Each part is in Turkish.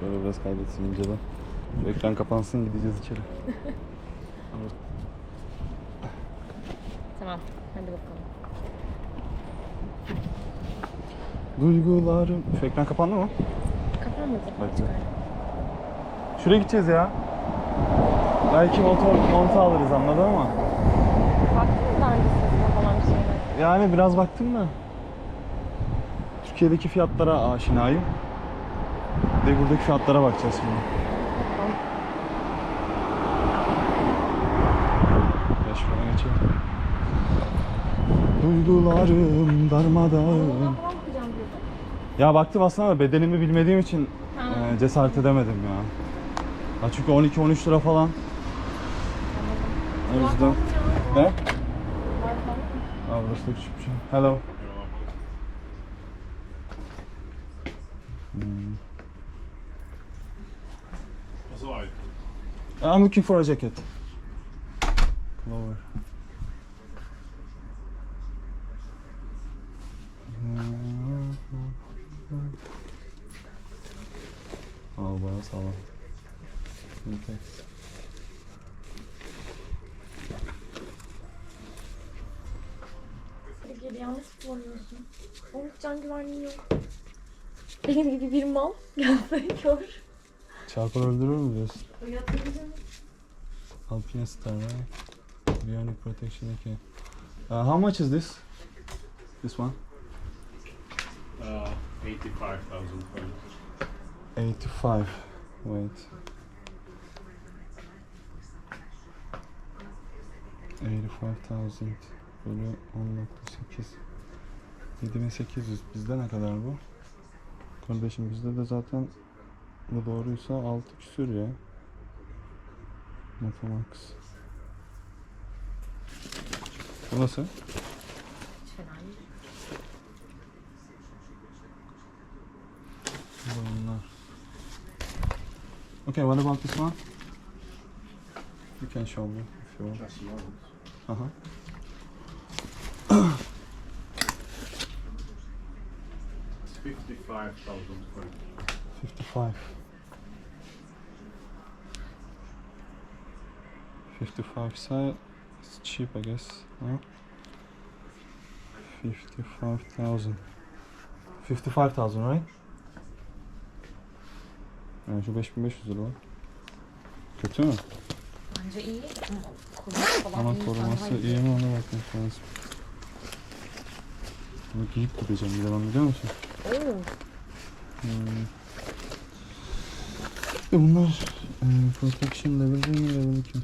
Şöyle biraz kaydetsin inceden. Şu ekran kapansın gideceğiz içeri. Tamam. Hadi bakalım. Duygularım. Şu ekran kapandı mı? Kapanmadı. Bence. Şuraya gideceğiz ya. Belki motor montu alırız anladın mı? Baktın mı daha önce sesine falan bir şeyler? Yani biraz baktım da. Türkiye'deki fiyatlara aşinayım. Bir de buradaki fiyatlara bakacağız şimdi. Geçelim. Duygularım darmadağın. Ya baktım aslında da bedenimi bilmediğim için e, cesaret edemedim ya. ya çünkü 12-13 lira falan. O yüzden. Ne? Aa burası da küçük bir şey. Hello. I'm looking for a jacket. Lower. Aa bayağı sağlam. Okay. Yanlış kullanıyorsun. Onun can güvenliği yok. Benim gibi bir mal gelse kör. Çarpar öldürür mü diyorsun? Uyatırım. Alpinistar, right? Bionic protection, okay. Uh, how much is this? This one? Uh, 85,000 pounds. 85. Wait. 85,000 bölü 10.8 7800 bizde ne kadar bu? Kardeşim bizde de zaten bu doğruysa 6 küsür ya. Motomax. Bu nasıl? Hiç fena değil. Bu onlar. Okay, what about this one? You can show me if you want. Just a moment. Uh-huh. It's 55,000 pounds. 55. 55 side. It's cheap, I guess. Huh? 55,000. 55,000, right? Yani şu 5500 lira. Kötü mü? Bence iyi. Ama koruması iyi. mi ona bakmak lazım. Bunu giyip gideceğim bir zaman biliyor musun? Oo. Hmm. E bunlar e, protection level 1 mi level 2?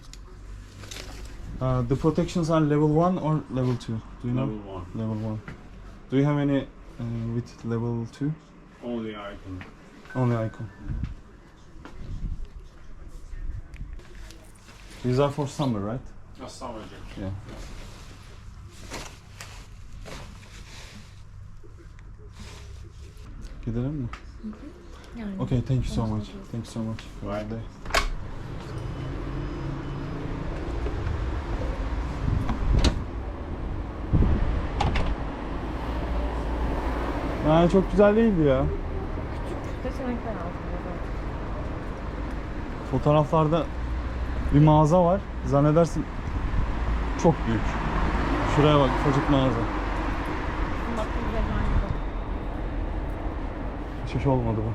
Uh, the protections are level 1 or level 2? Do you know? Level 1. Level 1. Do you have any uh, with level 2? Only icon. Only icon. These are for summer, right? A summer jacket. Yeah. Gidelim mi? Yani. Okay, thank you so much. Thank you so much. Bye. good day. Yani çok güzel değildi ya. Seçenekler lazım. evet. Fotoğraflarda bir mağaza var. Zannedersin çok büyük. Şuraya bak, ufacık mağaza. Bizim baktığımız yer aynı. Hiç hoş olmadı bu.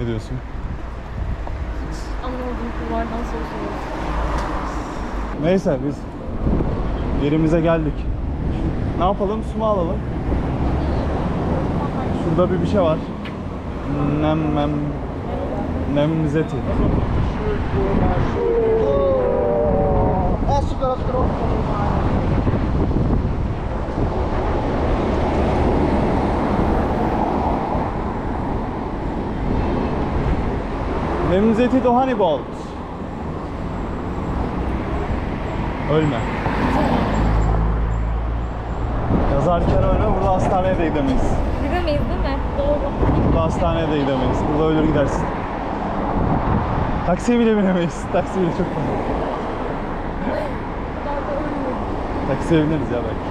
Ne diyorsun? Anlamadığım kullardan soru. Neyse biz yerimize geldik. Ne yapalım? Su mu alalım? Şurada bir bir şey var. Nem nem nemzeti. Nemzeti Dohani Bolt. Ölme. Yazarken ölme, burada hastaneye de gidemeyiz. Gidemeyiz değil mi? Doğru. Burada hastaneye de gidemeyiz. Burada ölür gidersin. Taksiye bile binemeyiz. Taksi bile çok pahalı. Taksiye bineriz ya belki.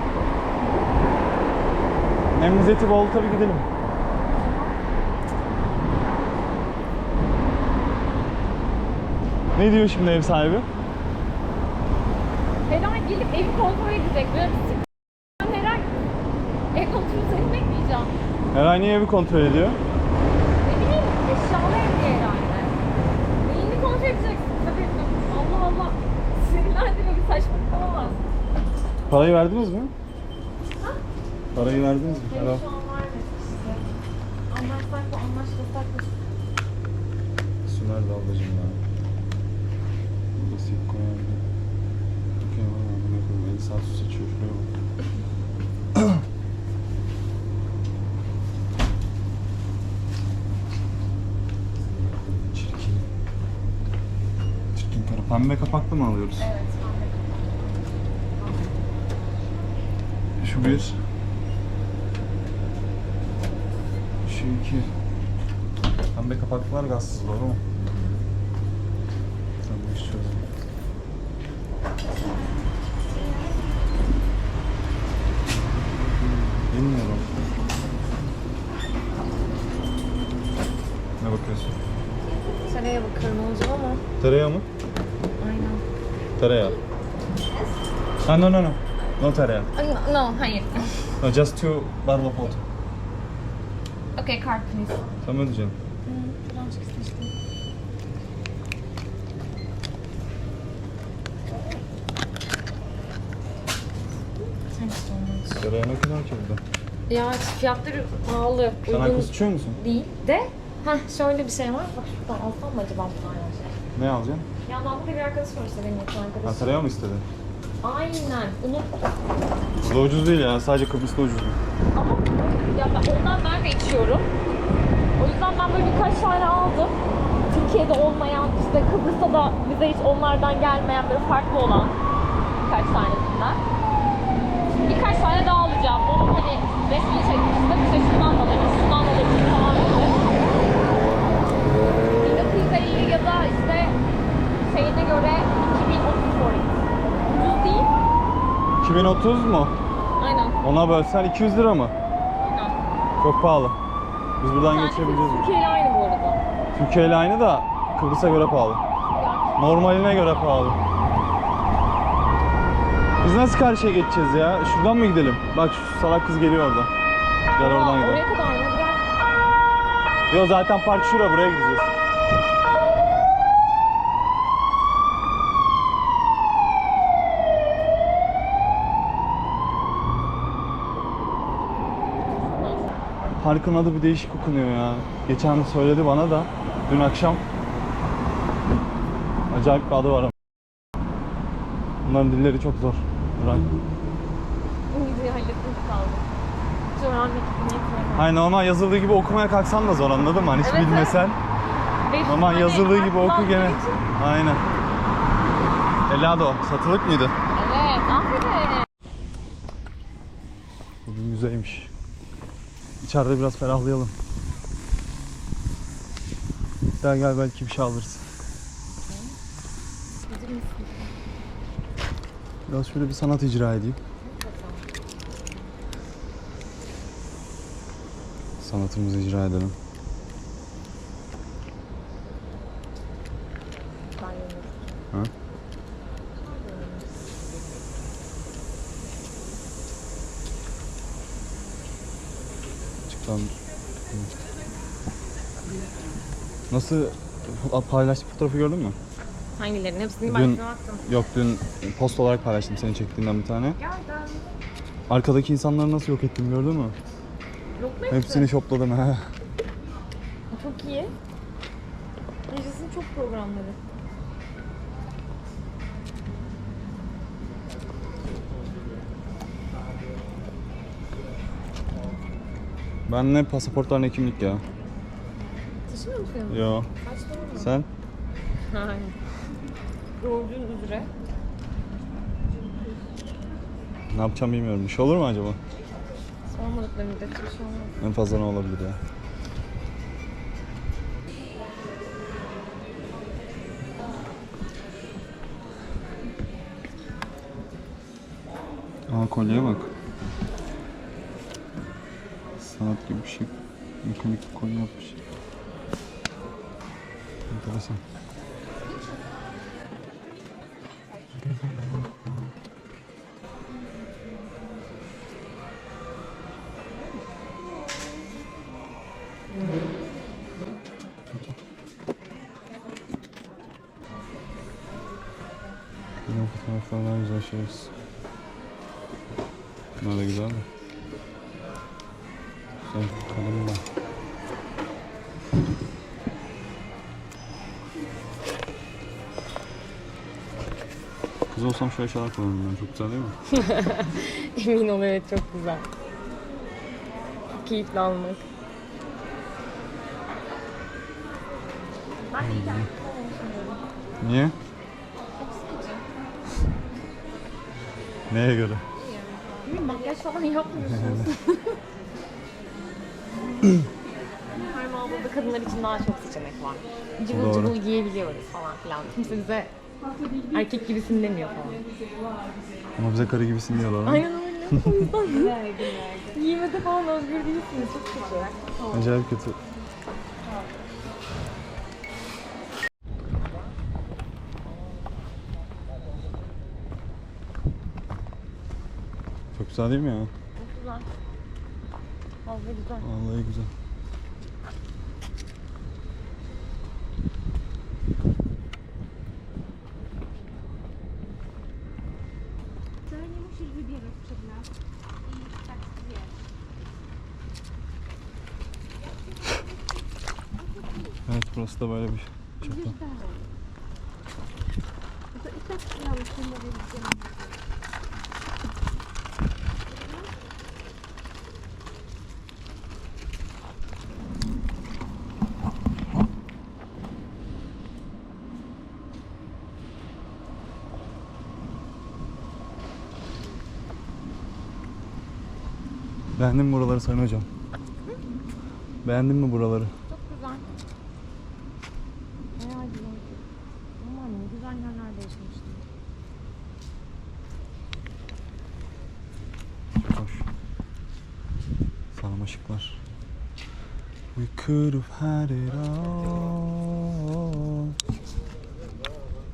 Memlezeti bol tabii gidelim. Ne diyor şimdi ev sahibi? Her an gelip evi kontrol edecek. Böyle bir sık- Ben her an ev kontrolü seni bekleyeceğim. Eray niye evi kontrol ediyor? Ne bileyim eşyalı ev diye herhalde. Neyini kontrol edeceksin? Tabii Allah Allah. Sinirlendim bir saçmalık olamaz. Parayı verdiniz mi? Parayı verdiniz mi? Hayır Helal. şu an vermedik işte. Anlaşsak mı anlaşmasak mı? Su nerede ablacım ya? Burada sik koyardı. Okey var ne koyayım. El sağ su saçıyor şuraya bak. Pembe kapaklı mı alıyoruz? Evet. Şu bir. Şu iki. Pembe kapaklılar gazsız doğru mu? İşi çözdün. Bilmiyorum. Ne bakıyorsun? Saraya bakarım olacak ama. Tereyağı mı? Tereyağı. Ha no no no. No tereyağı. Ay, No, hayır. No, just two bottle of water. okay, card please. Sen mi ödeyeceksin? Birazcık Tereyağı ne kadar ki burada? Ya fiyatları pahalı. Sen uygun alkol içiyor musun? değil de Heh şöyle bir şey var. Bak şuradan alsam mı acaba bunlardan şey? Ne alacaksın? Yandan burada bir arkadaş var işte benim yakın arkadaşım. tereyağı mı istedin? Aynen. Unut. Burada ucuz değil ya. Sadece Kıbrıs'ta ucuz. Ama ya ben ondan ben de içiyorum. O yüzden ben böyle birkaç tane aldım. Türkiye'de olmayan, işte Kıbrıs'ta da bize hiç onlardan gelmeyen böyle farklı olan birkaç tanesinden. Birkaç tane daha alacağım. Onun hani resmini çekmiştim. İşte şundan da alırım, şundan da alırım falan gibi. 1950 ya da işte şeyine göre 2030 for it. Ucuz değil. 2030 mu? Aynen. Ona bölsen 200 lira mı? Aynen. Çok pahalı. Biz buradan Yani geçebileceğiz mi? Türkiye ile aynı bu arada. Türkiye ile aynı da Kıbrıs'a göre pahalı. Normaline göre pahalı. Biz nasıl karşıya geçeceğiz ya? Şuradan mı gidelim? Bak şu salak kız geliyor orada. Gel oradan gidelim. Oraya kadar mı? Gel. Yo zaten park şura buraya gideceğiz. Parkın adı bir değişik okunuyor ya. Geçen söyledi bana da dün akşam. Acayip bir adı var ama. Bunların dilleri çok zor. Bırak. Bu videoyu halletmek kaldı. Hiç öğrenmek niyetim yok. Hayır normal yazıldığı gibi okumaya kalksan da zor anladın mı? Hani hiç Evet, evet. bilmesen. Ve Normal hani yazıldığı gibi oku gene. için- Aynen. Elado satılık mıydı? Evet, aferin. Bugün güzelmiş. İçeride biraz ferahlayalım. Gel gel belki bir şey alırız. Biraz şöyle bir sanat icra edeyim. Sanatımızı icra edelim. Ben yanıyorum. Ha? Çıktan. Nasıl paylaştığım fotoğrafı gördün mü? Hangilerinin? Hepsini Dün- ben baktım. Yok dün post olarak paylaştım senin çektiğinden bir tane. Gerçekten. Arkadaki insanları nasıl yok ettim gördün mü? Yok mu hepsi? Hepsini şopladım ha. Çok iyi. Yaşasın çok programları. Ben ne pasaportlar ne kimlik ya. Taşımıyor musun? Yo. Saçmalama. Sen? Aynen. Gördüğün üzere. Ne yapacağım bilmiyorum. Bir şey olur mu acaba? Sormadıkları müddetçe bir şey olmaz. En fazla ne olabilir ya? Aa kolyeye bak. Que bexiga. Não comi que colheu a bexiga. Interessante. Kız olsam şöyle şeyler kullanırım ben. Çok güzel değil mi? Emin ol evet çok güzel. Keyifli almak. Niye? Neye göre? Makyaj falan yapmıyorsunuz. Her mağazada kadınlar için daha çok seçenek var. Cıvıl Doğru. cıvıl giyebiliyoruz falan filan. Kimse bize erkek gibisin demiyor falan. Ama bize karı gibisin diyorlar. Aynen öyle. O yüzden giymede falan özgür değilsiniz. Çok kötü. Acayip kötü. Çok güzel değil mi ya? Çok güzel. Fazla güzel. Vallahi güzel. Musisz wybierać przed nas i tak wiesz. Da böyle bir çapa. Idziesz dalej. No to i tak miałeś nie mówić, gdzie mam Beğendin mi buraları Sayın Hocam? Beğendin mi buraları? Çok güzel. Bayağı güzel. Aman ne güzel yerlerde yaşamıştım. Çok hoş. Sarmaşıklar. We could have had it all.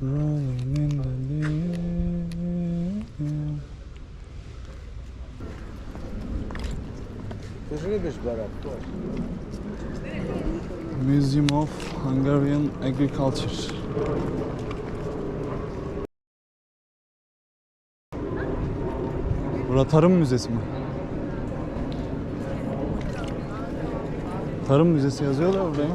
Rolling in the deep. Ty ж любиш барак, точно. Museum of Hungarian Agriculture. Bura tarım müzesi mi? Tarım müzesi yazıyor da burada ya.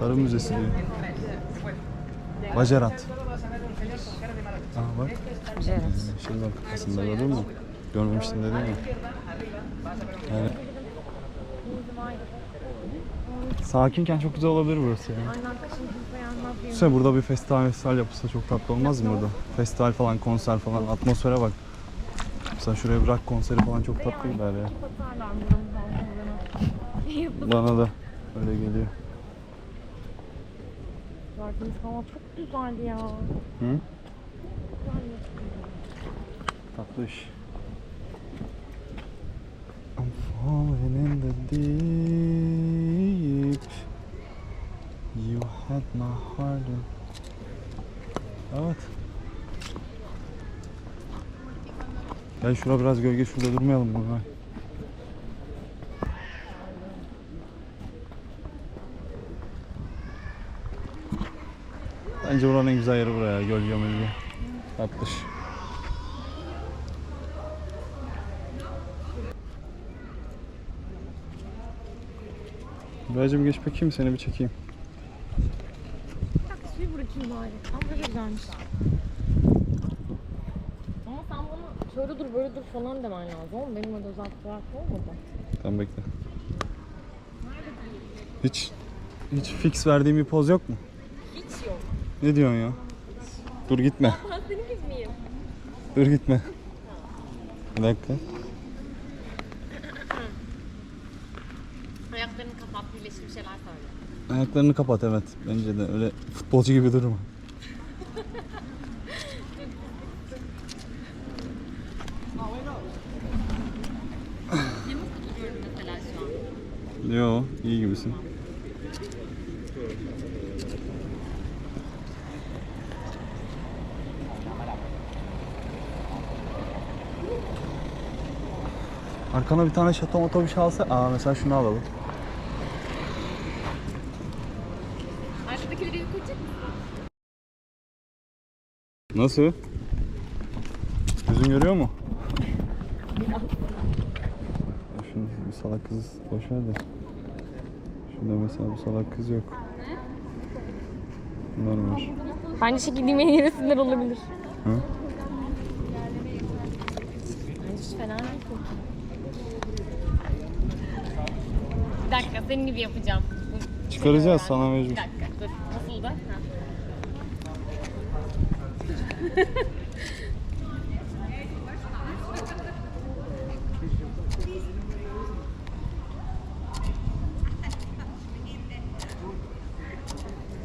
Tarım müzesi diyor. Bacerat. Aa bak. Evet. Şey var aslında gördün mü? Görmemiştim dedim ya. Yani sakinken çok güzel olabilir burası ya. Aynen burada bir festival festival yapılsa çok tatlı olmaz mı burada? Festival falan, konser falan, atmosfere bak. Mesela şuraya rock konseri falan çok tatlı gider ya. Bana da öyle geliyor. Gördüğünüz hava çok güzeldi ya. Hı? Güzel Tatlı iş. I'm falling in the deep. You had my heart. in- Evet. Gel şurada biraz gölge şurada durmayalım mı? Bence buranın en güzel yeri buraya. Gölge mölge. Tatlış. Buracım geç bakayım seni bir çekeyim. Taksiyi bırakayım bari. Ama güzelmiş. Ama sen bunu şöyle dur böyle dur falan demen lazım. Oğlum benim öyle özel fotoğrafım olmadı. Tamam bekle. Hiç hiç fix verdiğim bir poz yok mu? Ne diyorsun ya? Dur gitme. Senin miyim? Dur gitme. Bir dakika. Ayaklarını kapat, birleşik bir şeyler söyle. Ayaklarını kapat evet. Bence de öyle futbolcu gibi durma. Yamuk duruyorum mesela şu iyi gibisin. Arkana bir tane şato moto bir şey alsa... Aa mesela şunu alalım. Arkadakileri yukarı Nasıl? Gözün görüyor mu? Şunu bir salak kız boş ver de. Şurada mesela bu salak kız yok. Bunlar var. Bence çekildiğim en iyi resimler olabilir. Hı? Bence hiç fena değil. Bir dakika senin gibi yapacağım. Çıkaracağız sana mecbur. Bir dakika dur. Nasıl da?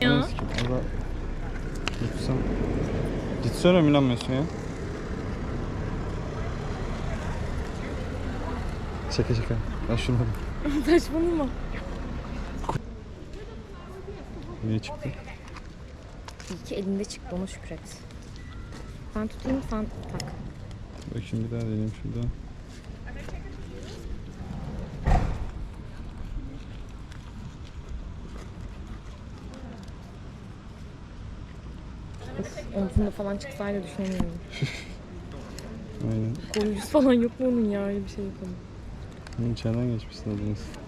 Ya. Neyse ki, Orada tutsam. Gitsene mi inanmıyorsun ya? Şaka şaka. Ben şunu alayım. Saçmalama. Niye çıktı? İyi ki elinde çıktı ona şükret. Ben tutayım sen tak. Bak şimdi bir daha deneyeyim şurada. Of, omzunda falan çıksaydı düşünemiyorum. Aynen. Koruyucusu falan yok mu onun ya öyle bir şey yapalım. Bunun içeriden geçmişsin adınız.